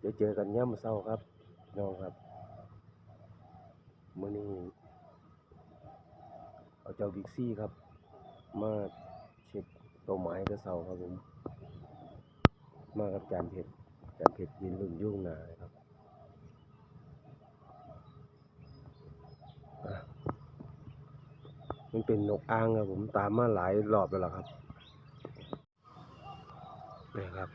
ได้เจอกันย่ำเศร้าครับน้องครับมื้อนี้เอาเจ้าบิ๊กซี่ครับ มาเช็คตัวไม้กระเซาครับผม มากับจานเผ็ดจานเผ็ดยืนลุ่นยุ่งหนายครับมันเป็นนกอ้างครับผมตามมาหลายรอบแล้วล่ะครับนี่ครับ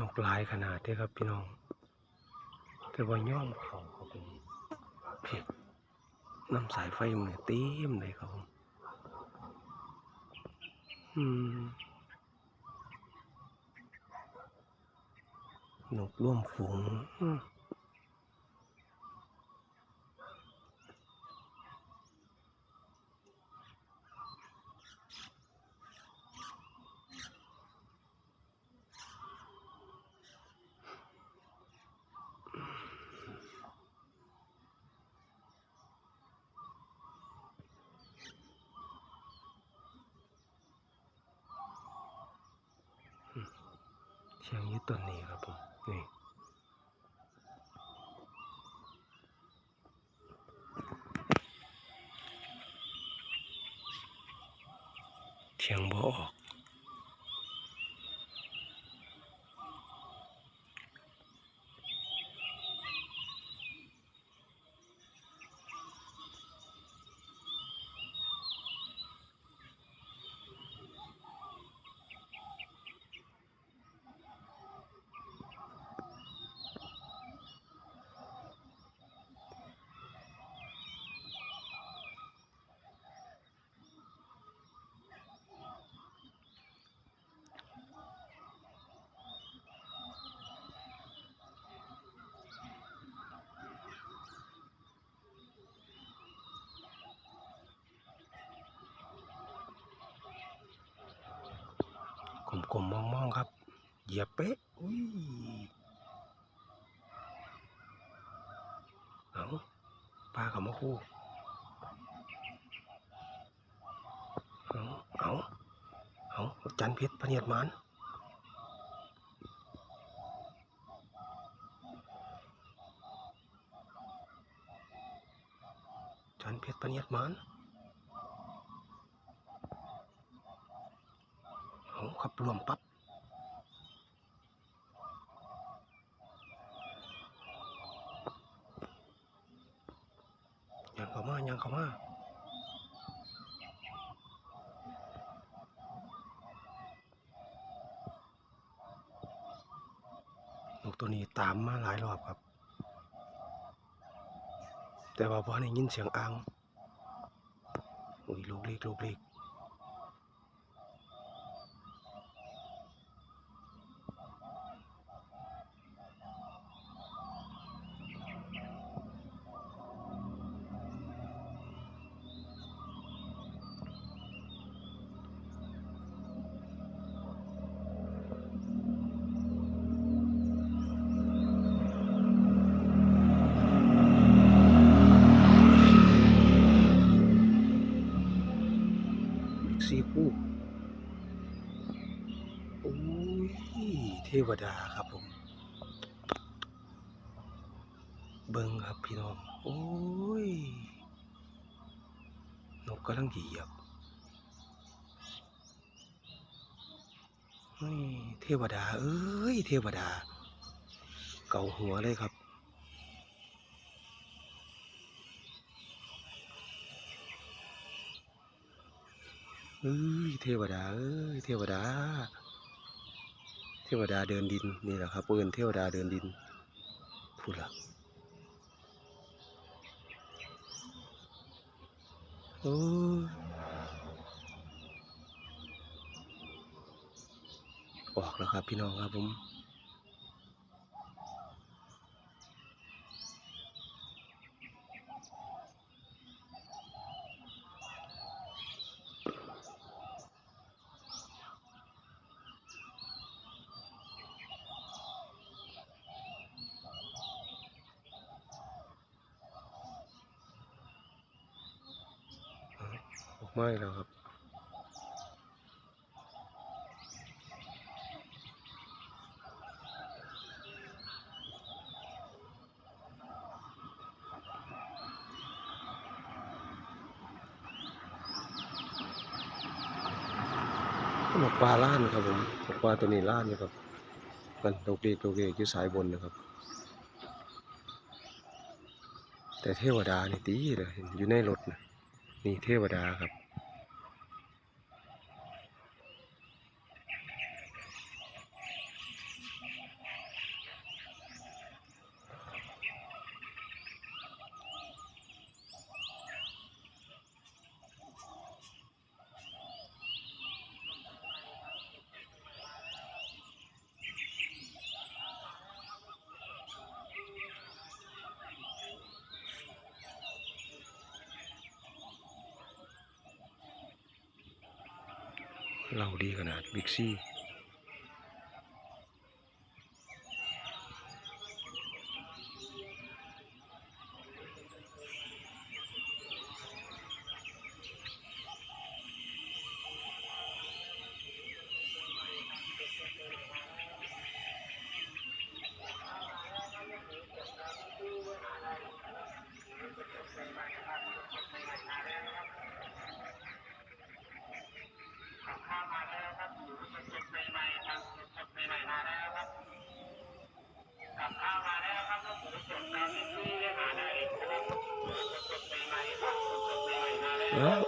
นกหลายขนาดเด้ครับพี่น้อง แต่ว่าย่อมเขาเขาเป็นเพียน้ำสายไฟมันเนี่ยเต็มเลยครับผมอืมนกร่วมฝูงอืมเชียงอยึดต้ นนี้ครับผมนี่เทียงบ่ออก กลมๆมองๆครับ เหยียบเป๊ะอุ้ยเอาปลากับมะคู่เอาเอาเอาจันเพชรพเนียดมันจันเพชรพเนียดมัน เอาขับรวมปั๊บยังเข้ามายังเข้ามานกตัวนี้ตามมาหลายรอบครับ แต่ว่าพอได้ยินเสียงอ่างอุ้ยลูกเล็กลูกเล็กบิ๊ก วดาครับผม เบิ่งครับพี่น้อง โอ้ย นกกำลังเหยียบเฮ้เทวดา เอ้ย เทวดา เก่าหัวเลยครับเอ้ยเทวดา เอ้ย เทวดา เทวดาเดินดินนี่แหละครับเอินเทวดาเดินดินพูดละโอ้ออกแล้วครับพี่น้องครับผม มาอีกแล้วครับ หมกปลาล้านครับผมหมกปลาตัวนี้ล้านอยู่ครับมันโดกเดกโดกเดกอยู่สายบนนะครับ แต่เทวดานี่ตีเลยอยู่ในรถนะนี่เทวดาครับ เราดีขนาดบิ๊กซี่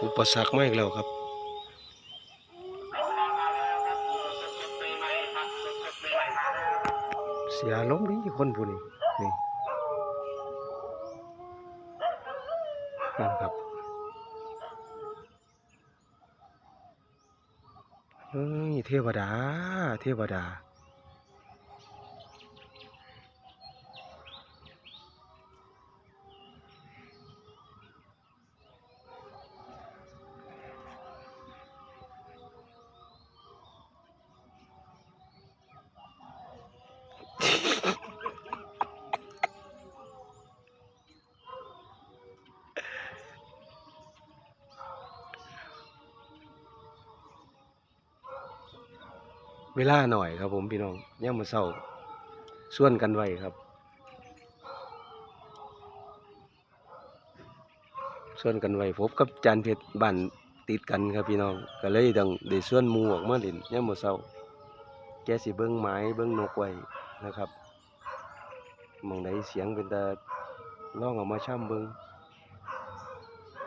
อุปสรรคมาอีกแล้วครับเสียล้มดีคนผู้นี้นี่นั่นครับเฮ้ยเทวดา เทวดา เวลาหน่อยครับผมพี่น้องย่ามาเศร้าส่วนกันไว้ครับ ส่วนกันไว้พบกับจานเพชรบ้านติดกันครับพี่น้องก็เลยต้องได้ส่วนมูออกมาเล่นย่ามาเศร้าแกสิเบิ้งไม้เบิ้งนกไว้นะครับมองใดเสียงเป็นตาล่องออกมาช่ำเบิ้ง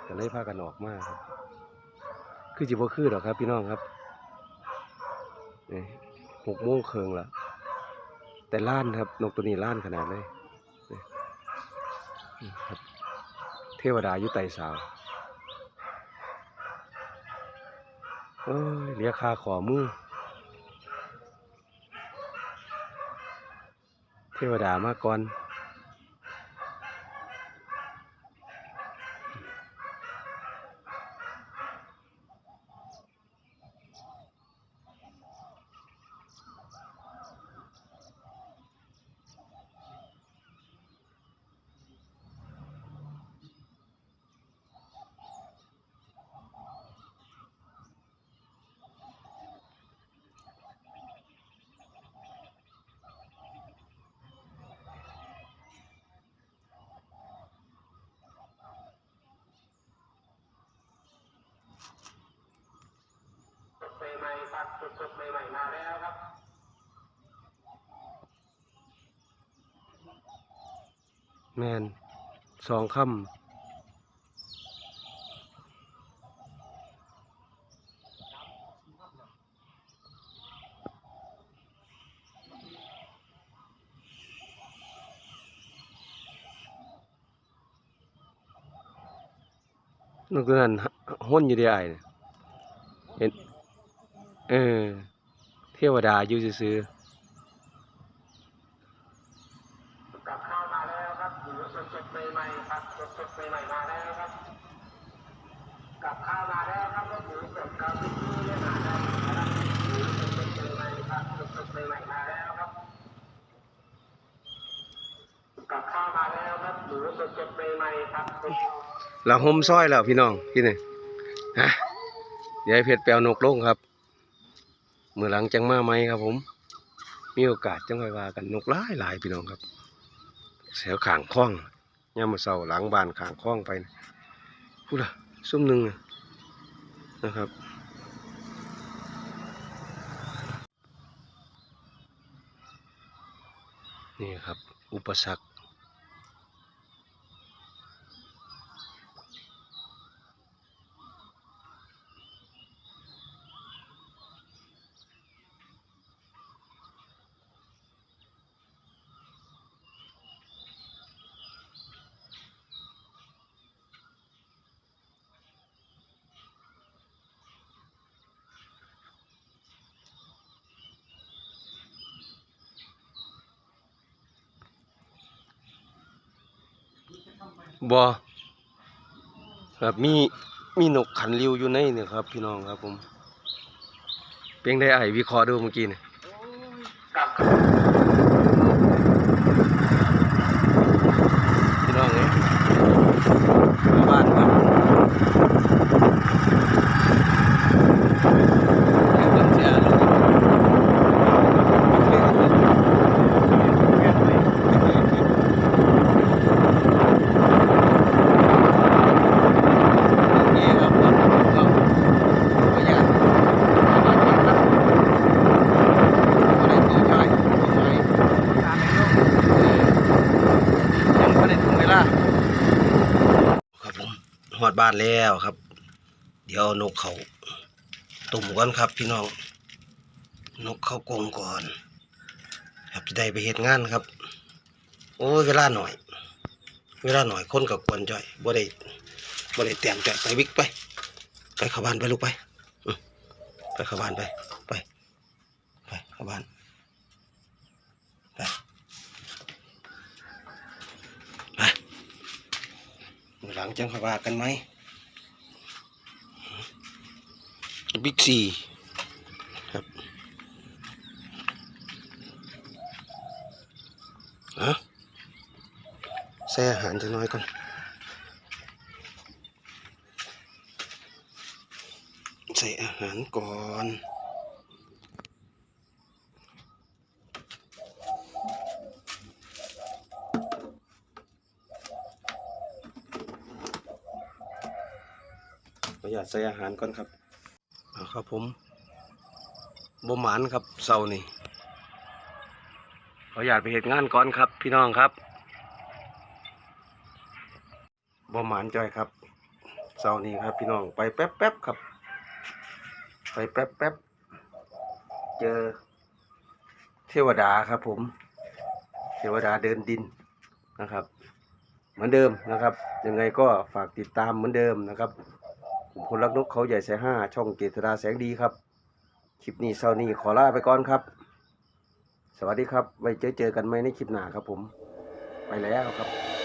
ก็เลยพากันออกมาครับคือจิบ่คือดอกครับพี่น้องครับ หกโมงเคืองละแต่ล้านครับ นกตัวนี้ล้านขนาดเลยครับเทวดาอยู่ไต่สาวเอ้ยเรียกคาขอมือ เทวดามาก่อน ใหม่ๆครับ สดๆใหม่ๆมาแล้วครับแมนสองคำนกตัวนั้นห้นอยู่เดียวไอ้ เออ เทวดาอยู่ซื่อกับข้าวมาแล้วครับหมูสดๆใหม่ๆครับสดๆใหม่ๆมาแล้วครับกับข้าวมาแล้วครับรถหมูสดครับที่นี่มาแล้วครับหมูสดๆใหม่ๆครับสดๆใหม่ๆมาแล้วครับกับข้าวมาแล้วครับหมูสดๆใหม่ๆครับๆเราห่มซ้อยแล้วพี่น้องพี่นี่ฮะเดี๋ยวให้เพชรแปลวนกลงครับเมื่อหลังจังมาไหมครับผม มีโอกาสจังไวว่ากันนกหลายหลายพี่น้องครับแถวขางคล้องย่ามาเศร้าหลังบ้านขางคล้องไปพูดละซุ่มหนึ่งนะครับนี่ครับ อุปสรรค บอครับมีมีนกขันริวอยู่ในเนี่ยครับ พี่น้องครับผม เพียงได้ไอวิเคราะห์ดูเมื่อกี้เนี่ยกับ พี่น้องเนี่ยมาบ้านครับเดี๋ยวผมจะลงนี่ครับรถก็ประหยัดประหยัดครับอะไรตัวใหญ่ตัวใหญ่ ยังไม่ได้ถึงเวลาครับผมหอด บ้านแล้วครับ เดี๋ยวานกเขาตุ่มก่อนครับพี่น้อง นกเขากงก่อน ครับจะได้ไปเหตุงานครับ โอ้เวลาหน่อย เวลาหน่อยคนกับกวนจ่อยบ่ได้บ่ได้เตรียมจ่อยไปวิกไป ไปเข้าบ้านไปลูกไปไปเข้าบ้านไป ไป ไปเข้าบ้านไปมื้อ หลังจังค่อยว่ากันไหมบิ๊กซีครับอะใส่อาหารจะน้อยก่อนใส่อาหารก่อน ขออนุญาต ใส่อาหารก่อนครับครับผมบ่หมานครับเสาร์นี่ขออนุญาตไปเหตุงานก่อนครับ พี่น้องครับบ่หมานจอยครับเสาร์นี้ครับ พี่น้องไปแป๊บแป๊บครับ ไปแป๊บแป๊บเจอ เทวดาครับ ผม เทวดาเดินดินนะครับ เหมือนเดิมนะครับ ยังไงก็ฝากติดตามเหมือนเดิมนะครับ ผมคนรักนกเขาใหญ่สายห้าช่องเกษราแสงดีครับ คลิปนี้เช้านี้ขอลาไปก่อนครับ สวัสดีครับไว้เจอเจอกันไหมในคลิปหน้าครับผม ไปแล้วครับ